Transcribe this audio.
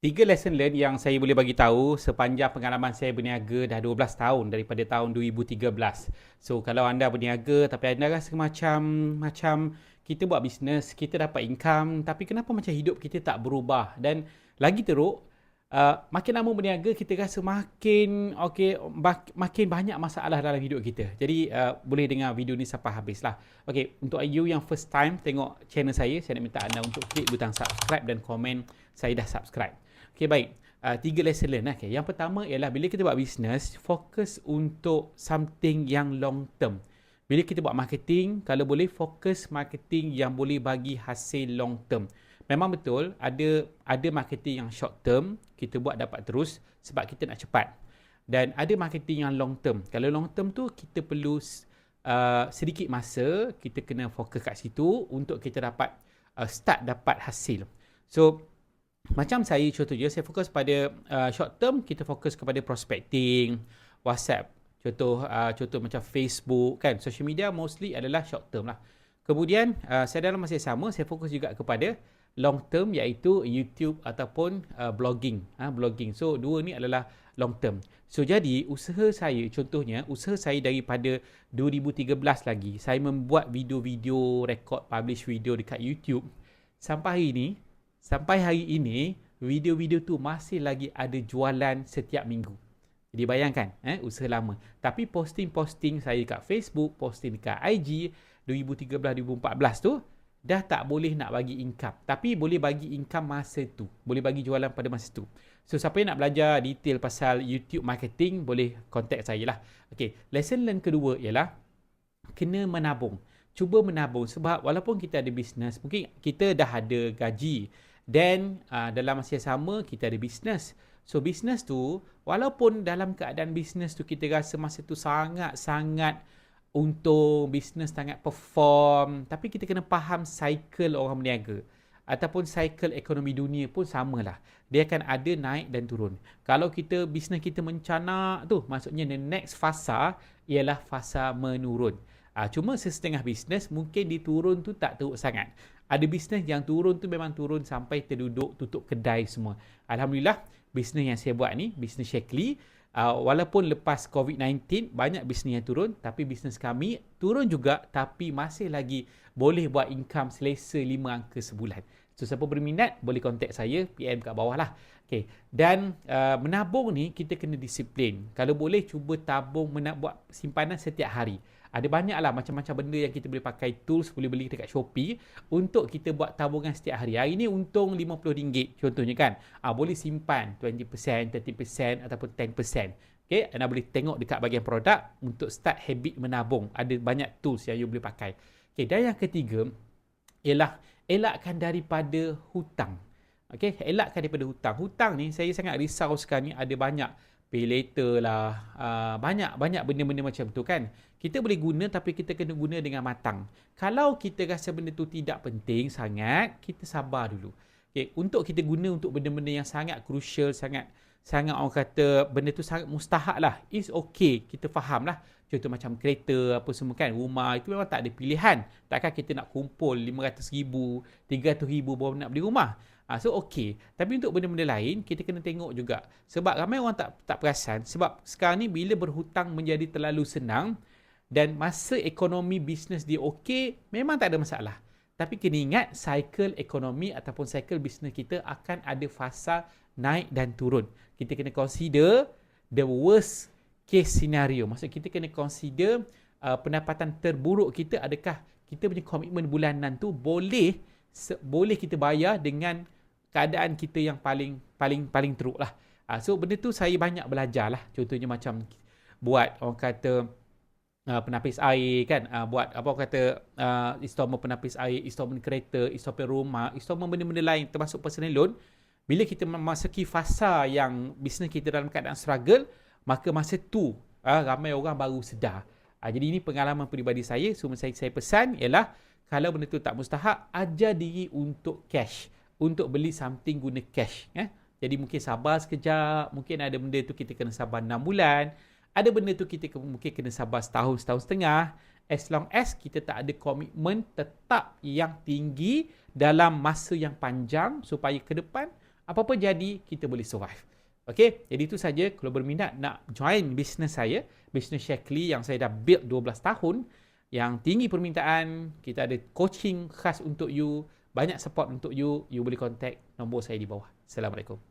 Tiga lesson learn yang saya boleh bagi tahu sepanjang pengalaman saya berniaga dah 12 tahun daripada tahun 2013. So kalau anda berniaga tapi anda rasa macam macam kita buat bisnes, kita dapat income tapi kenapa macam hidup kita tak berubah dan lagi teruk uh, makin lama berniaga kita rasa makin okey makin banyak masalah dalam hidup kita. Jadi uh, boleh dengar video ni sampai habis lah. Okey, untuk you yang first time tengok channel saya, saya nak minta anda untuk klik butang subscribe dan komen saya dah subscribe. Okay, baik. Uh, tiga lesson learn. Okay. Yang pertama ialah bila kita buat bisnes, fokus untuk something yang long term. Bila kita buat marketing, kalau boleh fokus marketing yang boleh bagi hasil long term. Memang betul, ada ada marketing yang short term, kita buat dapat terus sebab kita nak cepat. Dan ada marketing yang long term. Kalau long term tu, kita perlu uh, sedikit masa, kita kena fokus kat situ untuk kita dapat uh, start dapat hasil. So, macam saya contohnya saya fokus pada uh, short term kita fokus kepada prospecting WhatsApp. Contoh uh, contoh macam Facebook kan. Social media mostly adalah short term lah. Kemudian uh, saya dalam masa yang sama saya fokus juga kepada long term iaitu YouTube ataupun uh, blogging. Ha, blogging. So dua ni adalah long term. So jadi usaha saya contohnya usaha saya daripada 2013 lagi saya membuat video-video record publish video dekat YouTube. Sampai hari ni sampai hari ini video-video tu masih lagi ada jualan setiap minggu. Jadi bayangkan, eh, usaha lama. Tapi posting-posting saya dekat Facebook, posting dekat IG 2013-2014 tu dah tak boleh nak bagi income. Tapi boleh bagi income masa tu. Boleh bagi jualan pada masa tu. So siapa yang nak belajar detail pasal YouTube marketing boleh contact saya lah. Okay, lesson learn kedua ialah kena menabung. Cuba menabung sebab walaupun kita ada bisnes, mungkin kita dah ada gaji. Then uh, dalam masa yang sama kita ada bisnes. So bisnes tu walaupun dalam keadaan bisnes tu kita rasa masa tu sangat-sangat untung, bisnes sangat perform, tapi kita kena faham cycle orang berniaga ataupun cycle ekonomi dunia pun samalah. Dia akan ada naik dan turun. Kalau kita bisnes kita mencanak tu, maksudnya the next fasa ialah fasa menurun. Uh, cuma sesetengah bisnes mungkin diturun tu tak teruk sangat ada bisnes yang turun tu memang turun sampai terduduk tutup kedai semua. Alhamdulillah bisnes yang saya buat ni bisnes Shakely uh, walaupun lepas COVID-19 banyak bisnes yang turun tapi bisnes kami turun juga tapi masih lagi boleh buat income selesa 5 angka sebulan. So siapa berminat boleh contact saya PM kat bawah lah. Okay. Dan uh, menabung ni kita kena disiplin. Kalau boleh cuba tabung menak buat simpanan setiap hari. Ada banyak lah macam-macam benda yang kita boleh pakai tools boleh beli dekat Shopee untuk kita buat tabungan setiap hari. Hari ni untung RM50 contohnya kan. Ah boleh simpan 20%, 30% ataupun 10%. Okay, anda boleh tengok dekat bahagian produk untuk start habit menabung. Ada banyak tools yang you boleh pakai. Okay, dan yang ketiga ialah elakkan daripada hutang. Okay, elakkan daripada hutang. Hutang ni saya sangat risau sekarang ni ada banyak pay later lah. Uh, banyak banyak benda-benda macam tu kan. Kita boleh guna tapi kita kena guna dengan matang. Kalau kita rasa benda tu tidak penting sangat kita sabar dulu. Okay, untuk kita guna untuk benda-benda yang sangat crucial sangat sangat orang kata benda tu sangat mustahak lah is okay kita faham lah contoh macam kereta apa semua kan rumah itu memang tak ada pilihan takkan kita nak kumpul 500 ribu 300 ribu baru nak beli rumah Ha, so okey. Tapi untuk benda-benda lain kita kena tengok juga. Sebab ramai orang tak tak perasan sebab sekarang ni bila berhutang menjadi terlalu senang dan masa ekonomi bisnes dia okey, memang tak ada masalah. Tapi kena ingat cycle ekonomi ataupun cycle bisnes kita akan ada fasa naik dan turun. Kita kena consider the worst case scenario. Maksud kita kena consider uh, pendapatan terburuk kita adakah kita punya komitmen bulanan tu boleh boleh kita bayar dengan keadaan kita yang paling paling paling teruk lah. Uh, so benda tu saya banyak belajar lah. Contohnya macam buat orang kata uh, penapis air kan. Uh, buat apa kata uh, installment penapis air, installment kereta, installment rumah, installment benda-benda lain termasuk personal loan. Bila kita memasuki fasa yang bisnes kita dalam keadaan struggle, maka masa tu uh, ramai orang baru sedar. Uh, jadi ini pengalaman peribadi saya. So saya, saya pesan ialah kalau benda tu tak mustahak, ajar diri untuk cash untuk beli something guna cash. Eh? Jadi mungkin sabar sekejap, mungkin ada benda tu kita kena sabar 6 bulan, ada benda tu kita mungkin kena sabar setahun, setahun setengah. As long as kita tak ada komitmen tetap yang tinggi dalam masa yang panjang supaya ke depan apa-apa jadi kita boleh survive. Okay, jadi itu saja kalau berminat nak join bisnes saya, bisnes Shakely yang saya dah build 12 tahun, yang tinggi permintaan, kita ada coaching khas untuk you, banyak support untuk you, you boleh contact nombor saya di bawah. Assalamualaikum.